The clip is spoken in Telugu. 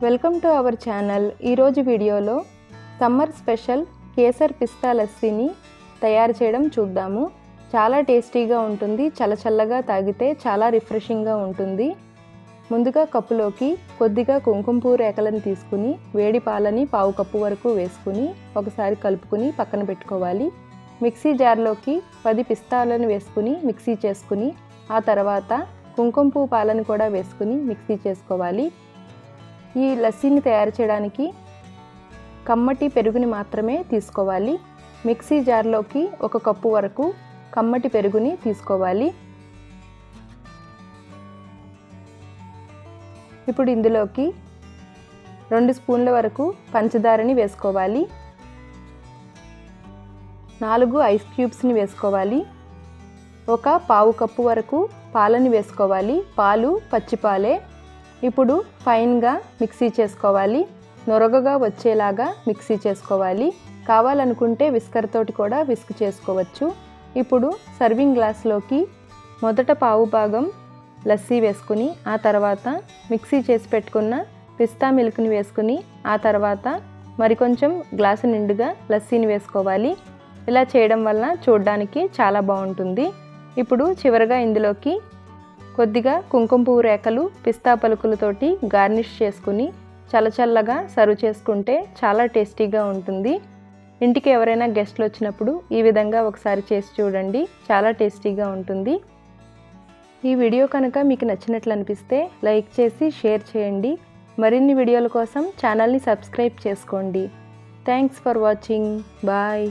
Welcome to our channel. ఈరోజు వీడియోలో సమ్మర్ స్పెషల్ కేసర్ పిస్తా లస్సీని తయారు చేయడం చూద్దాము. చాలా టేస్టీగా ఉంటుంది చల్లచల్లగా తాగితే చాలా రిఫ్రెషింగ్గా ఉంటుంది. ముందుగా కప్పులోకి కొద్దిగా కుంకుమపు రేఖలను తీసుకుని వేడి పాలని పావు కప్పు వరకు వేసుకుని ఒకసారి కలుపుకుని పక్కన పెట్టుకోవాలి. మిక్సీ జార్లోకి పది పిస్తాలను వేసుకుని మిక్సీ చేసుకుని ఆ తర్వాత కుంకుమపు పాలను కూడా వేసుకుని మిక్సీ చేసుకోవాలి. ఈ లస్సీని తయారు చేయడానికి కమ్మటి పెరుగుని మాత్రమే తీసుకోవాలి. మిక్సీ జార్లోకి ఒక కప్పు వరకు కమ్మటి పెరుగుని తీసుకోవాలి. ఇప్పుడు ఇందులోకి రెండు స్పూన్ల వరకు పంచదారని వేసుకోవాలి. నాలుగు ఐస్ క్యూబ్స్ని వేసుకోవాలి. ఒక పావు కప్పు వరకు పాలని వేసుకోవాలి. పాలు పచ్చిపాలే ఇప్పుడు ఫైన్గా మిక్సీ చేసుకోవాలి. నొరగగా వచ్చేలాగా మిక్సీ చేసుకోవాలి. కావాలనుకుంటే విస్కర్ తోటి కూడా విస్క్ చేసుకోవచ్చు. ఇప్పుడు సర్వింగ్ గ్లాస్లోకి మొదట పావు భాగం లస్సీ వేసుకుని ఆ తర్వాత మిక్సీ చేసి పెట్టుకున్న పిస్తా మిల్క్ని వేసుకుని ఆ తర్వాత మరికొంచెం గ్లాసు నిండుగా లస్సీని వేసుకోవాలి. ఇలా చేయడం వల్ల చూడడానికి చాలా బాగుంటుంది. ఇప్పుడు చివరగా ఇందులోకి కొద్దిగా కుంకుమ పువ్వు రేఖలు పిస్తా పలుకులతోటి గార్నిష్ చేసుకుని చల్లచల్లగా సర్వ్ చేసుకుంటే చాలా టేస్టీగా ఉంటుంది. ఇంటికి ఎవరైనా గెస్ట్లు వచ్చినప్పుడు ఈ విధంగా ఒకసారి చేసి చూడండి చాలా టేస్టీగా ఉంటుంది. ఈ వీడియో కనుక మీకు నచ్చినట్లు అనిపిస్తే లైక్ చేసి షేర్ చేయండి. మరిన్ని వీడియోల కోసం ఛానల్ని సబ్స్క్రైబ్ చేసుకోండి. Thanks for watching. బాయ్.